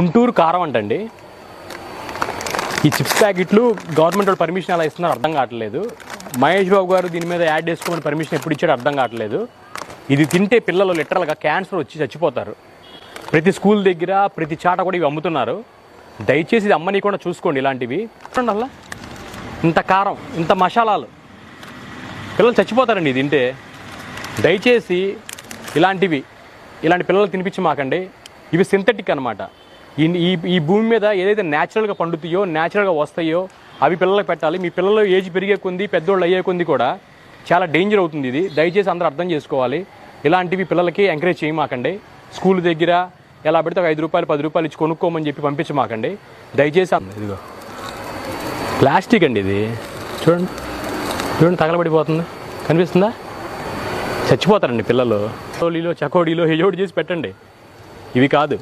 గుంటూరు కారం అంటండి. ఈ చిప్స్ ప్యాకెట్లు గవర్నమెంట్ వాళ్ళు పర్మిషన్ అలా ఇస్తున్నారు అర్థం కావట్లేదు. మహేష్ బాబు గారు దీని మీద యాడ్ చేసుకోమని పర్మిషన్ ఎప్పుడు ఇచ్చాడో అర్థం కావట్లేదు. ఇది తింటే పిల్లలు లిటరల్గా క్యాన్సర్ వచ్చి చచ్చిపోతారు. ప్రతి స్కూల్ దగ్గర ప్రతి చాట కూడా ఇవి అమ్ముతున్నారు. దయచేసి ఇది అమ్మని కూడా చూసుకోండి ఇలాంటివి. చూడండి అలా. ఇంత కారం ఇంత మసాలాలు. పిల్లలు చచ్చిపోతారండి ఇది తింటే. దయచేసి ఇలాంటివి ఇలాంటి పిల్లలు తినిపించి మాకండి. ఇవి సింథటిక్ అనమాట ఈ ఈ భూమి మీద ఏదైతే న్యాచురల్గా పండుతాయో న్యాచురల్గా వస్తాయో అవి పిల్లలకు పెట్టాలి. మీ పిల్లలు ఏజ్ పెరిగే కొంది పెద్దోళ్ళు అయ్యే కొంది కూడా చాలా డేంజర్ అవుతుంది ఇది. దయచేసి అందరూ అర్థం చేసుకోవాలి. ఇలాంటివి పిల్లలకి ఎంకరేజ్ చేయమాకండి. స్కూల్ దగ్గర ఎలా పెడితే ఒక ఐదు రూపాయలు పది రూపాయలు ఇచ్చి కొనుక్కోమని చెప్పి పంపించమాకండి. దయచేసి ఇదిగో. ప్లాస్టిక్ అండి ఇది. చూడండి. చూడండి తగలబడిపోతుంది. కనిపిస్తుందా? చచ్చిపోతారండి పిల్లలు. చోలీలో చకోడీలో హెజోడి చేసి పెట్టండి. ఇవి కాదు.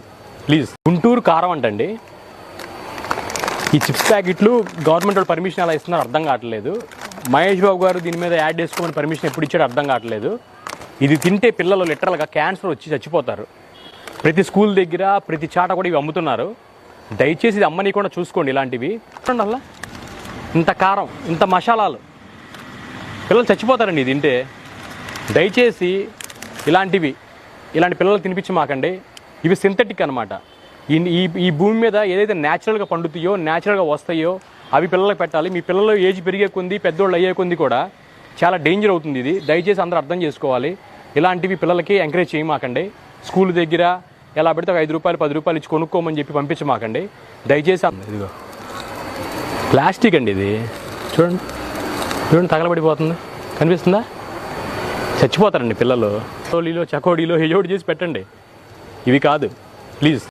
ప్లీజ్. గుంటూరు కారం అంటండి. ఈ చిప్స్ ప్యాకెట్లు గవర్నమెంట్ వాళ్ళు పర్మిషన్ అలా ఇస్తున్నారు అర్థం కావట్లేదు. మహేష్ బాబు గారు దీని మీద యాడ్ చేసుకోమని పర్మిషన్ ఎప్పుడు ఇచ్చాడో అర్థం కావట్లేదు. ఇది తింటే పిల్లలు లిటరల్గా క్యాన్సర్ వచ్చి చచ్చిపోతారు. ప్రతి స్కూల్ దగ్గర ప్రతి చాట కూడా ఇవి అమ్ముతున్నారు. దయచేసి ఇది అమ్మని కూడా చూసుకోండి ఇలాంటివి. అలా ఇంత కారం ఇంత మసాలాలు. పిల్లలు చచ్చిపోతారండి ఇది తింటే. దయచేసి ఇలాంటివి ఇలాంటి పిల్లలు తినిపించి మాకండి. ఇవి సింథటిక్ అనమాట ఈ ఈ భూమి మీద ఏదైతే న్యాచురల్గా పండుతాయో న్యాచురల్గా వస్తాయో అవి పిల్లలకు పెట్టాలి. మీ పిల్లలు ఏజ్ పెరిగే కొంది పెద్దోళ్ళు అయ్యే కొంది కూడా చాలా డేంజర్ అవుతుంది ఇది. దయచేసి అందరూ అర్థం చేసుకోవాలి. ఇలాంటివి పిల్లలకి ఎంకరేజ్ చేయమాకండి. స్కూల్ దగ్గర ఎలా పెడితే ఒక ఐదు రూపాయలు పది రూపాయలు ఇచ్చి కొనుక్కోమని చెప్పి పంపించమాకండి. దయచేసి ఇదిగో. ప్లాస్టిక్ అండి ఇది. చూడండి. చూడండి తగలబడిపోతుంది. కనిపిస్తుందా? చచ్చిపోతారండి పిల్లలు. చోలీలో చకోడీలో హెజోడి చేసి పెట్టండి. ఇవి కాదు. ప్లీజ్.